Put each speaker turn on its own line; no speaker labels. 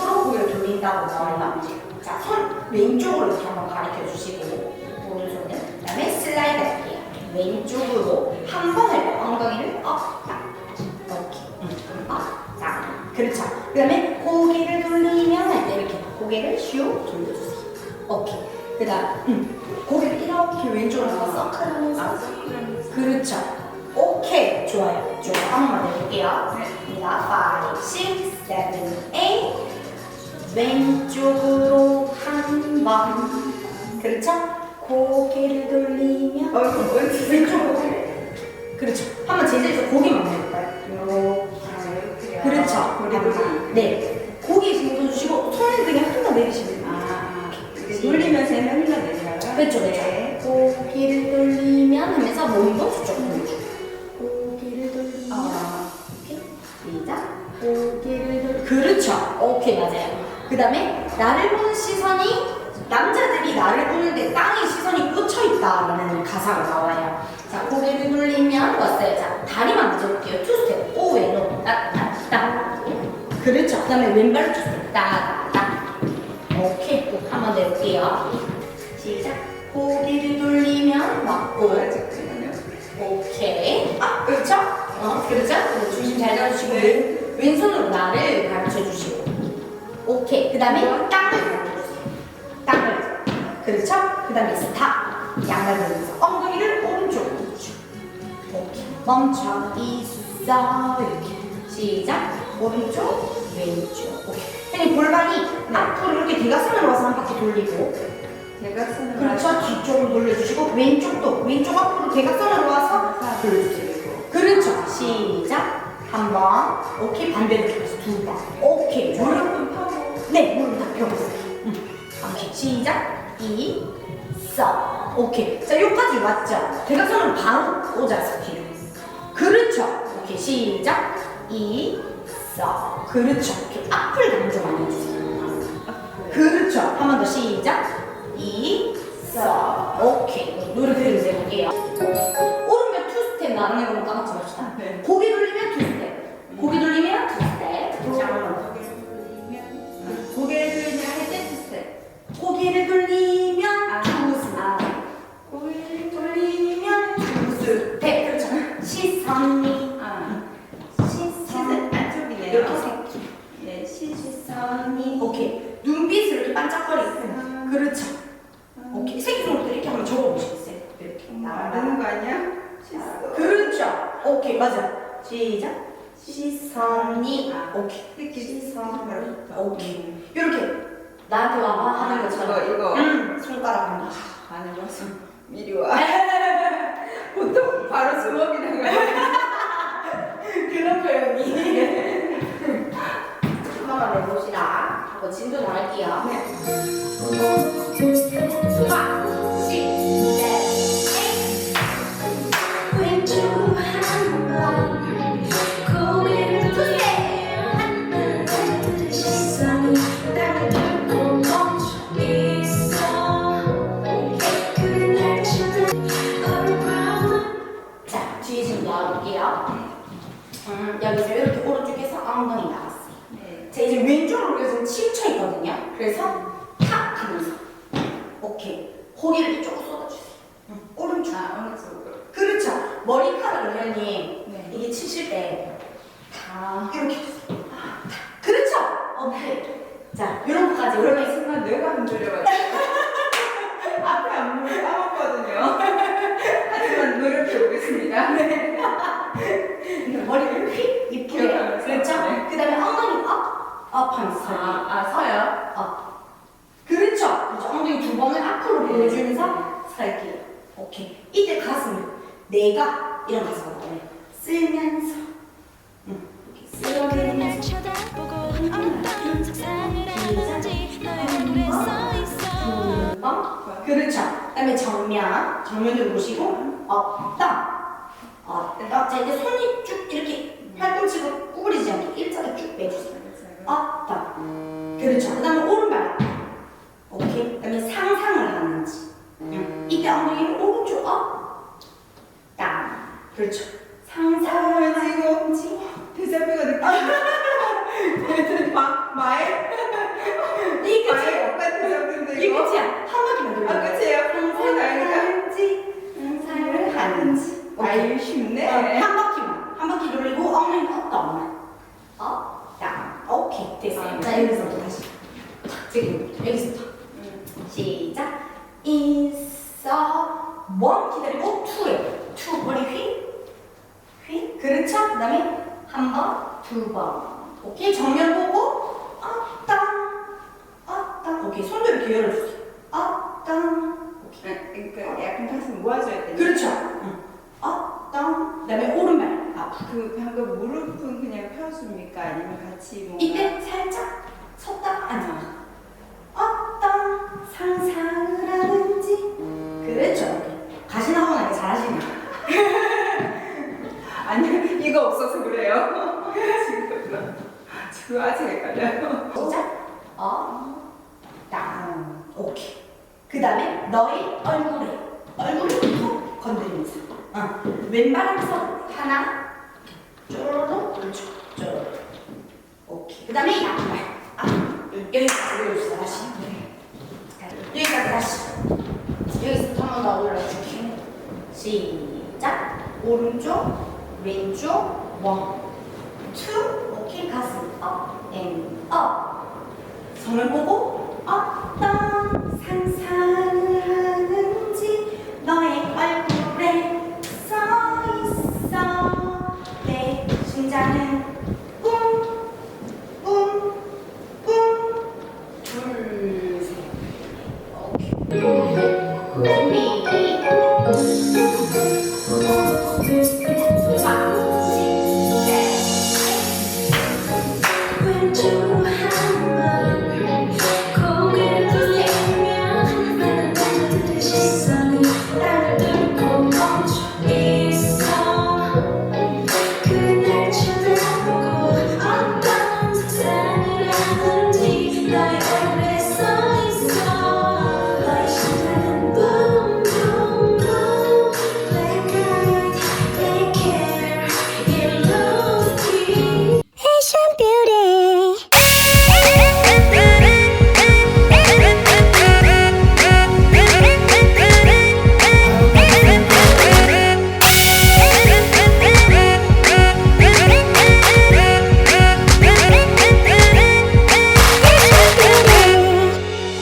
고개를 돌린다고 나와요. 자, 손 왼쪽으로 이렇게 한번 가르쳐 주시고 오른손은 그다음에 슬라이드 할게요. 왼쪽으로 한 번할때 엉덩이를 업, 딱, 이렇게, 음, 업, 딱. 그렇죠. 그다음에 고개를 돌리면 할 때 이렇게 고개를 슉 돌려주세요. 오케이. 그다음 음, 고개를 이렇게 왼쪽으로 한번 서클하면서
아, 서클하면서.
그렇죠. 오케이. 좋아요. 좋아요. 한 번만 해볼게요.
네.
자, 5, 6, 7, 8. 왼쪽으로 한 번. 그렇죠? 고개를 돌리면
어, 이거 뭐지?
왼쪽으로. 그렇죠. 한번 제자리에서 고개만
이렇게요.
그렇죠.
고리고리.
네. 고개 힘 주시고 손을 그냥 흘러 내리시면 돼요.
아, 이렇게 돌리면서 하면 흘러내려요?
그렇죠, 그렇죠.
네.
고개를 돌리면 하면서 몸도 저쪽 돌려주고. 고개를 돌리면.
아,
오케이. 시작. 고개를 돌. 그렇죠. 오케이 맞아요. 그 다음에 나를 보는 시선이 남자들이 나를 보는데 땅에 시선이 꽂혀 있다라는 가사가 나와요. 자 고개를 돌리면 왔어요. 자 다리만 맞춰볼게요. 투 스텝. 오 왼로 따따따. 그렇죠. 그 다음에 왼발 투 스텝. 따따. 오케이. 한번더 해볼게요. 시작. 고개를 돌리면 맞고. 오케이. 아, 그렇죠? 어, 그렇죠? 네, 중심 잘 잡아주시고, 왼, 왼손으로 나를 가르쳐 주시고. 오케이. 그 다음에 땅을. 땅을. 그렇죠? 그 다음에 스탑. 양말 돌면서 엉덩이를 오른쪽으로 쭉. 오케이. 멈춰 있어. 이렇게. 시작. 오른쪽, 왼쪽. 오케이. 형님 골반이 앞으로 이렇게 대각선으로 와서 한 바퀴 돌리고,
대각선으로
그렇죠. 뒤쪽으로 돌려주시고 왼쪽도 왼쪽 앞으로 대각선으로 와서 돌려주세요. 그렇죠. 시작. 한 번. 오케이. 반대로 돌려서 두 번. 오케이. 좋아 네, 무릎 다 펴보세요. 응. 오케이. 시작. 이, 써. 오케이. 자, 여기까지 왔죠? 대각선으로 바로 꽂아서 뒤로. 그렇죠. 오케이. 시작. 이, 써. 그렇죠. 오케이. 앞을 강조 많이 해주세요. 그렇죠. 한 번 더 시작. 이, 써. 오케이. 노래 들으면서 해볼게요. 오른발 투 스텝 나중에 보면 까먹지 맙시다.
네. 나르는 거 아니야? 시선.
그렇죠. 오케이. 맞아. 시작. 시선이.
아.
오케이.
이렇게
시선이. 오케이. 이렇게 나한테 와봐 하는
이거,
것처럼.
이거.
음, 손가락 한번.
아니, 와서 미리 와. 보통 바로 주먹이 나가요.
그런 표현이. 한번만 내봅시다. 하고 진도 나갈게요. 뒤에 지금 나와볼게요. 음, 여기서 이렇게 오른쪽에서 엉덩이 나왔어요.
네.
자, 이제 왼쪽으로 여기서 치우쳐 있거든요. 그래서 탁 하면서. 오케이. 고개를 이쪽으로 쏟아주세요. 응, 오른쪽.
아, 오른쪽으로.
그렇죠. 머리카락을 회원님,
네.
이게 치실 때, 다 이렇게 해주세요. 아, 탁. 그렇죠. 오케이. 자, 이런 것까지
그러면. 순간 뇌가 흔들려가지고. 앞에 안무를 까먹거든요. 보겠습니다. 네.
머리를 휙 이쁘게.
기억하면서.
그렇죠.
네.
그 다음에 엉덩이 업, 업 하면서.
아, 아, 서요?
어. 그렇죠. 그렇죠. 엉덩이 두 번을 앞으로
네.
보여주면서 살게요. 오케이. 이때 가슴을 내가 이런 가사가 나와요. 쓰면서. 응. 이렇게
날
쓰면서.
쳐다보고 어떤 속상을 하는지 너의 눈에 써 있어
두 번. 그렇죠. 그다음에 정면, 정면으로 보시고 업다. 업다. 자 이제 손이 쭉 이렇게 됐어요.
아,
자 여기서부터 다시. 지금 여기서부터.
음.
시작. 있어. 원 기다리고 투에. 투 머리 휘. 휘. 그렇죠. 그 다음에 한 번, 두 번. 오케이 정면 보고 업당, 업당. 오케이 손도 이렇게 열어주세요. 업당. 오케이.
응, 그러니까 약간 가슴 모아줘야 돼.
그렇죠. 응. 업당. 그다음에 오른발 앞.
그 방금 무릎은 그냥 펴줍니까? 아니면 같이 뭐?
이
헷갈려요.
시작. 어, 땅. 오케이. 그 다음에 너의 얼굴에, 얼굴을 툭 건드리면서. 어. 왼발하면서 하나, 쪼르르, 그렇죠. 쪼르르. 오케이. 그 다음에 양발. 아, 여기까지 올려주세요. 다시. 여기까지 다시. 여기서 한번 더 올려줄게. 시작. 오른쪽, 왼쪽, 원, 투. 오케이. 가슴 업, 앤 업. 손을 보